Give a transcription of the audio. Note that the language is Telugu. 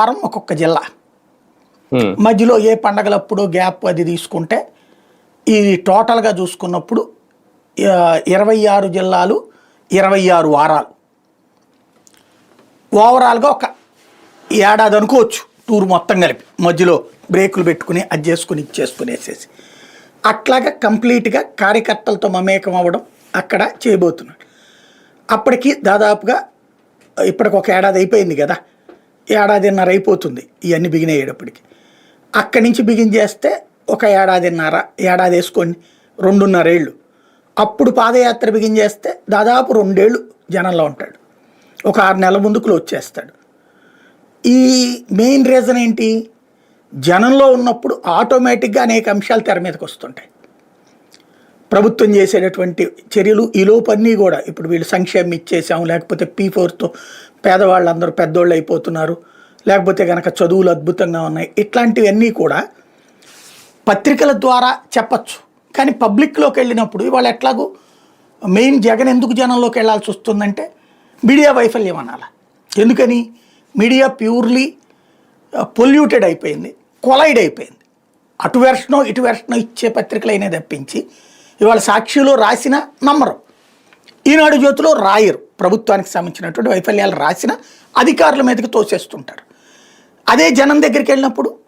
వారం ఒక్కొక్క జిల్లా. మధ్యలో ఏ పండగలప్పుడు గ్యాప్ అది తీసుకుంటే ఈ టోటల్గా చూసుకున్నప్పుడు ఇరవై ఆరు జిల్లాలు ఇరవై ఆరు వారాలు. ఓవరాల్గా ఒక ఏడాది అనుకోవచ్చు టూర్ మొత్తం కలిపి. మధ్యలో బ్రేకులు పెట్టుకుని అది చేసుకుని ఇచ్చేసుకుని వేసేసి. అట్లాగా కంప్లీట్గా కార్యకర్తలతో మమేకం అవ్వడం అక్కడ చేయబోతున్నాడు. అప్పటికి దాదాపుగా ఇప్పటికి ఒక ఏడాది అయిపోయింది కదా. ఏడాదిన్నర అయిపోతుంది. ఇవన్నీ బిగిన్ అయ్యేటప్పటికి. అక్కడి నుంచి బిగిన్ చేస్తే ఒక ఏడాదిన్నర ఏడాది వేసుకోండి రెండున్నరేళ్ళు అప్పుడు పాదయాత్ర బిగిన్ చేస్తే దాదాపు రెండేళ్ళు జనంలో ఉంటాడు. ఒక ఆరు నెలల ముందు క్లోజ్ చేస్తాడు. ఈ మెయిన్ రీజన్ ఏంటి? జనంలో ఉన్నప్పుడు ఆటోమేటిక్గా అనేక అంశాలు తెర మీదకి వస్తుంటాయి. ప్రభుత్వం చేసేటటువంటి చర్యలు ఈ కూడా ఇప్పుడు వీళ్ళు సంక్షేమం ఇచ్చేసాము లేకపోతే పీ ఫోర్తో పేదవాళ్ళందరూ పెద్దోళ్ళు అయిపోతున్నారు లేకపోతే కనుక చదువులు అద్భుతంగా ఉన్నాయి ఇట్లాంటివన్నీ కూడా పత్రికల ద్వారా చెప్పచ్చు. కానీ పబ్లిక్లోకి వెళ్ళినప్పుడు ఇవాళ ఎట్లాగూ మెయిన్ జగన్ ఎందుకు జనంలోకి వెళ్ళాల్సి వస్తుందంటే మీడియా వైఫల్యం అనాల. ఎందుకని? మీడియా ప్యూర్లీ పొల్యూటెడ్ అయిపోయింది కొలైడ్ అయిపోయింది. అటు వెర్షనో ఇటు వెర్షనో ఇచ్చే పత్రికలైనా తప్పించి ఇవాళ సాక్షిలో రాసిన నమ్మరు. ఈనాడు జ్యోతిలో రాయరు. ప్రభుత్వానికి సంబంధించినటువంటి వైఫల్యాలు రాసిన అధికారుల మీదకి తోసేస్తుంటారు. అదే జనం దగ్గరికి వెళ్ళినప్పుడు